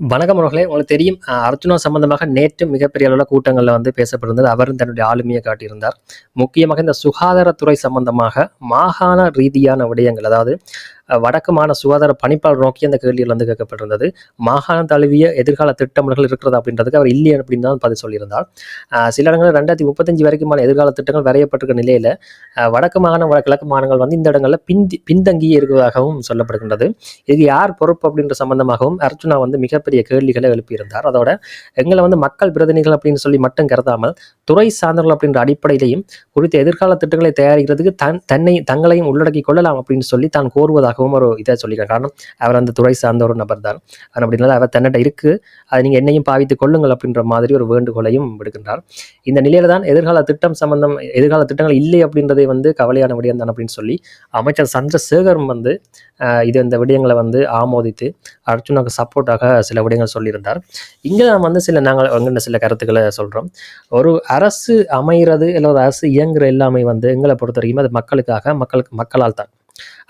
வணக்கம் அவர்களே உங்களுக்கு தெரியும் அர்ஜுனா சம்பந்தமாக நேற்று மிகப்பெரிய அளவில் கூட்டங்களில் வந்து பேசப்பட்டிருந்தது. அவரும் தன்னுடைய ஆளுமையை காட்டியிருந்தார். முக்கியமாக இந்த சுகாதாரத்துறை சம்பந்தமாக மாகாண ரீதியான விடயங்கள் அதாவது வடக்கு மாகாண சுகாதார பணிப்பாளர் நோக்கி அந்த கேள்வியில் வந்து கேட்கப்பட்டிருந்தது. மாகாண தழுவிய எதிர்கால திட்டமிடல்கள் இருக்கிறது அப்படின்றதுக்கு அவர் இல்லை அப்படின்னு தான் பதில் சொல்லியிருந்தார். சில இடங்களில் ரெண்டாயிரத்தி முப்பத்தஞ்சு வரைக்குமான எதிர்கால திட்டங்கள் வரையப்பட்டிருக்க நிலையில் வடக்கு மாகாணம் வட- கிழக்கு மாகாணங்கள் வந்து இந்த இடங்களில் பிந்தி பின்தங்கி இருக்கிறதாகவும் சொல்லப்படுகின்றது. இது யார் பொறுப்பு அப்படின்ற சம்பந்தமாகவும் அர்ஜுனா வந்து மிகப்பெரிய கேள்விகளை எழுப்பியிருந்தார். அதோட எங்களை வந்து மக்கள் பிரதிநிதிகள் அப்படின்னு சொல்லி மட்டும் கருதாமல் துறை சார்ந்தவர்கள் அப்படின்ற அடிப்படையிலையும் குறித்த எதிர்கால திட்டங்களை தயாரிக்கிறதுக்கு தன் தன்னை தங்களையும் உள்ளடக்கி கொள்ளலாம் அப்படின்னு சொல்லி தான் கோருவதாகவும் ஒரு இதை சொல்லியிருக்கார். காரணம் அவர் அந்த துறை சார்ந்த ஒரு நபர் தான். அப்படின்னால அவர் தன்னிட்ட இருக்கு. அதை நீங்கள் என்னையும் பாவித்துக் கொள்ளுங்கள் அப்படின்ற மாதிரி ஒரு வேண்டுகோளையும் விடுக்கின்றார். இந்த நிலையில தான் எதிர்கால திட்டம் சம்பந்தம் எதிர்கால திட்டங்கள் இல்லை அப்படின்றதை வந்து கவலையான விடயம் தான் அப்படின்னு சொல்லி அமைச்சர் சந்திரசேகரும் வந்து இது இந்த விடயங்களை வந்து ஆமோதித்து அர்ஜுனுக்கு சப்போர்ட்டாக சில விடயங்கள் சொல்லியிருந்தார். இங்கே நாம் வந்து சில நாங்கள் எங்கிட்ட சில கருத்துக்களை சொல்கிறோம் ஒரு அரசு அமைகிறது இல்லை ஒரு அரசு இயங்குகிற எல்லாமே வந்து எங்களை பொறுத்த வரைக்கும் அது மக்களுக்காக மக்களுக்கு மக்களால் தான்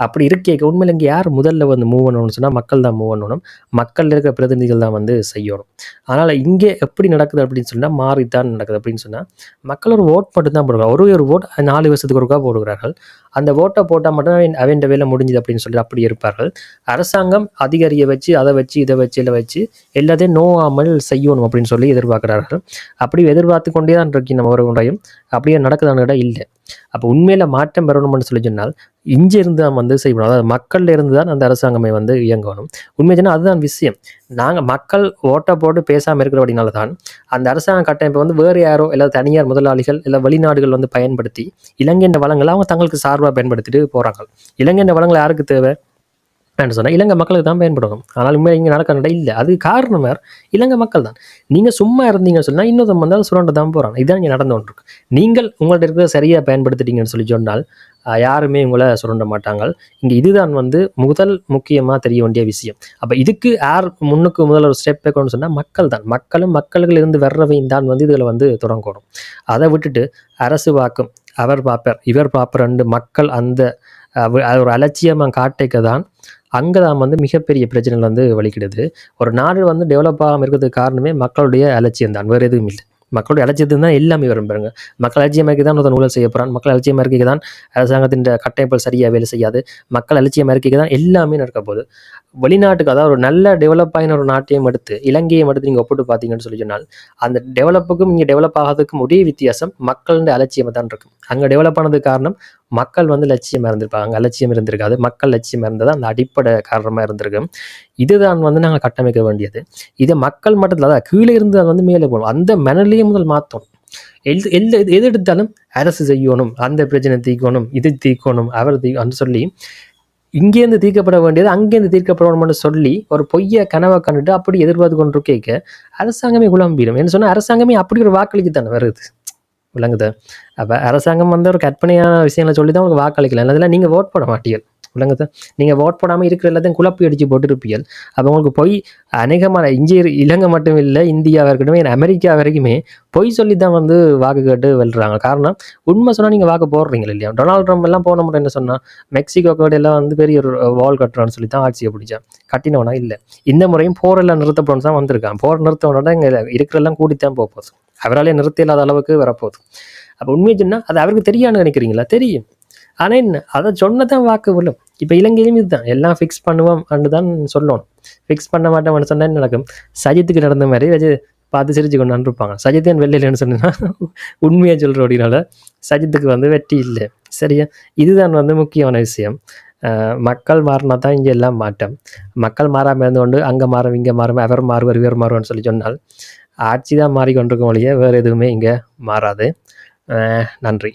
அப்படி இருக்கே. உண்மையில் இங்கே யார் முதல்ல வந்து மூவ் பண்ணணும்னு சொன்னால் மக்கள் தான் மூவ் பண்ணணும் மக்கள் இருக்கிற பிரதிநிதிகள் தான் வந்து செய்யணும். அதனால் இங்கே எப்படி நடக்குது அப்படின்னு சொன்னால் மாறித்தான் நடக்குது அப்படின்னு சொன்னால் மக்கள் ஒரு ஓட் மட்டும் தான் போடுவாங்க. ஒரு ஒரு ஓட் நாலு வருஷத்துக்கு ஒருக்கா போடுகிறார்கள். அந்த ஓட்டை போட்டால் மட்டும் அவன் அவன் வேலை முடிஞ்சுது அப்படின்னு சொல்லி அப்படி இருப்பார்கள். அரசாங்கம் அதிகாரியை வச்சு அதை வச்சு இதை வச்சு இதை வச்சு எல்லாத்தையும் நோவாமல் செய்யணும் அப்படின்னு சொல்லி எதிர்பார்க்கிறார்கள். அப்படி எதிர்பார்த்து கொண்டே தான் இருக்கி நம்ம ஒரு அப்படியே நடக்குதான்னு கேட்டால் இல்லை. அப்போ உண்மையில் மாற்றம் பெறணும்னு சொல்லி சொன்னால் இங்கே இருந்து தான் வந்து செய்யணும் அதாவது மக்கள்ல இருந்து தான் அந்த அரசாங்கமே வந்து இயங்கணும். உண்மை சொன்னால் அதுதான் விஷயம். நாங்கள் மக்கள் ஓட்டை போட்டு பேசாமல் இருக்கிறபடினால தான் அந்த அரசாங்க கட்டமைப்பை வந்து வேறு யாரோ இல்லை தனியார் முதலாளிகள் இல்லை வெளிநாடுகள் வந்து பயன்படுத்தி இலங்கையின் வளங்களை அவங்க தங்களுக்கு சார்பாக பயன்படுத்திட்டு போகிறாங்க இலங்கையின் வளங்கள் யாருக்கு தேவை? என்று சொன்னால் இலங்கை மக்களுக்கு தான் பயன்படணும். ஆனால் உண்மை இங்கே நடக்கிற இல்லை. அது காரணம் வேறு இலங்கை மக்கள் தான். நீங்கள் சும்மா இருந்தீங்கன்னு சொன்னால் இன்னொருத்தன் வந்தால் சுரண்ட தான் போகிறாங்க இதான் இங்கே நடந்து கொண்டிருக்கு. நீங்கள் உங்கள்கிட்ட இருக்கிறத சரியாக பயன்படுத்திட்டீங்கன்னு சொல்லி சொன்னால் யாருமே இவங்களை சுரண்ட மாட்டாங்க. இங்கே இதுதான் வந்து முதல் முக்கியமாக தெரிய வேண்டிய விஷயம். அப்போ இதுக்கு யார் முன்னுக்கு முதல் ஒரு ஸ்டெப் வைக்கணும்னு சொன்னால் மக்கள் தான். மக்களும் மக்கள்கள் இருந்து வர்றவையும் தான் வந்து இதில் வந்து தொடங்கணும். அதை விட்டுட்டு அரசு வாக்கும் அவர் பார்ப்பார் இவர் பார்ப்பார் மக்கள் அந்த அது ஒரு அலட்சியமாக காட்டைக்க தான் அங்கே தான் வந்து மிகப்பெரிய பிரச்சனைகள் வந்து வலிக்கிடுது ஒரு நாடு வந்து டெவலப் ஆகாமல் இருக்கிறதுக்கு காரணமே மக்களுடைய அலட்சியம் தான் வேறு எதுவும் இல்லை. மக்களுடைய அலட்சியத்துக்கு தான் எல்லாமே வரும் பாருங்க. மக்கள் அலட்சியமாக தான் ஒருத்தன் ஊழல் செய்ய போகிறான் மக்கள் அலட்சியமாக இருக்க தான் அரசாங்கத்தின் கட்டமைப்புகள் சரியாக வேலை செய்யாது. மக்கள் அலட்சியமாக இருக்க தான் எல்லாமே நடக்க போகுது. வெளிநாட்டுக்கு அதாவது ஒரு நல்ல டெவலப் ஆகின ஒரு நாட்டையும் எடுத்து இலங்கையை எடுத்து நீங்கள் ஒப்பிட்டு பார்த்தீங்கன்னு சொல்லி சொன்னால் அந்த டெவலப்புக்கும் இங்கே டெவலப் ஆகிறதுக்கும் ஒரே வித்தியாசம் மக்களுடைய அலட்சியமாக தான் இருக்கும். அங்கே டெவலப் ஆனது காரணம் மக்கள் வந்து லட்சியமாக இருந்திருப்பாங்க அங்கே இருந்திருக்காது. மக்கள் லட்சியம் இருந்தது அந்த அடிப்படை காரணமாக இருந்திருக்கு இதுதான் வந்து நாங்கள் கட்டமைக்க வேண்டியது. இதை மக்கள் மட்டும் அதாவது கீழே இருந்து அது வந்து மேலே போகணும். அந்த மனநிலையை முதல் மாற்றணும். எல் எந்த எது எடுத்தாலும் அரசு செய்யணும் அந்த பிரச்சனை தீர்க்கணும் இது தீர்க்கணும் அவர் தீ சொல்லி இங்கேருந்து தீர்க்கப்பட வேண்டியது அங்கேருந்து தீர்க்கப்படணும்னு சொல்லி ஒரு பொய்ய கனவை கண்டுட்டு அப்படி எதிர்பார்த்து கொண்டு கேட்க அரசாங்கமே குழம்பிடும். என்ன சொன்னால் அரசாங்கமே அப்படி ஒரு வாக்களிக்கு தானே வருது. விளங்குது. அப்போ அரசாங்கம் வந்து ஒரு கற்பனையான விஷயங்களை சொல்லி தான் உங்களுக்கு வாக்களிக்கலாம் அதெல்லாம் நீங்கள் ஓட் போட மாட்டீங்க விளங்குது. நீங்கள் ஓட் போடாமல் இருக்கிற எல்லாத்தையும் குழப்பி அடித்து போட்டுருப்பீர்கள். அப்போ உங்களுக்கு பொய் அநேகமான இங்கே இலங்கை மட்டும் இல்லை இந்தியாவாக இருக்கட்டும் ஏன் அமெரிக்கா வரைக்குமே பொய் சொல்லி தான் வந்து வாக்கு கேட்டு வெல்றாங்க. காரணம் உண்மை சொன்னால் நீங்கள் வாக்கு போடுறீங்க இல்லையா? டொனால்ட் ட்ரம்ப் எல்லாம் போன முறை என்ன சொன்னால் மெக்சிகோ கூட எல்லாம் வந்து பெரிய ஒரு வால் கட்டுறான்னு சொல்லி தான் ஆட்சியை பிடிச்சான். கட்டினவனா இல்லை. இந்த முறையும் போரெல்லாம் நிறுத்தப்படணும் தான் வந்திருக்கான். போர் நிறுத்தவனோட இங்கே இருக்கிறெல்லாம் கூட்டித்தான் போக போகுது. அவராலே நிறுத்த இல்லாத அளவுக்கு வரப்போகுது. அப்போ உண்மையை சொன்னால் அது அவருக்கு தெரியான்னு நினைக்கிறீங்களா? தெரியும். ஆனால் என்ன? அதை சொன்னதான் வாக்கு விழும். இப்போ இலங்கையிலும் இதுதான். எல்லாம் ஃபிக்ஸ் பண்ணுவோம் தான் சொல்லணும் ஃபிக்ஸ் பண்ண மாட்டோம்னு சொன்னால் என்ன நடக்கும்? சஜித்துக்கு நடந்த மாதிரி வச்சு பார்த்து சிரிச்சு கொண்டு இருப்பாங்க சஜித்தன் வெளியிலன்னு சொன்னா? உண்மையாக சொல்கிற அப்படின்னால சஜித்துக்கு வந்து வெற்றி இல்லை. சரியா? இதுதான் வந்து முக்கியமான விஷயம். மக்கள் மாறினா தான் இங்கே எல்லாம் மாற்றம். மக்கள் மாறாமல் இருந்து கொண்டு அங்கே மாறும் இங்கே மாறும் அவர் மாறுவார் இவர் மாறுவார்னு சொல்லி சொன்னால் ஆட்சி தான் மாறிக்கொண்டிருக்கும் ஒழிய வேறு எதுவுமே இங்கே மாறாது. நன்றி.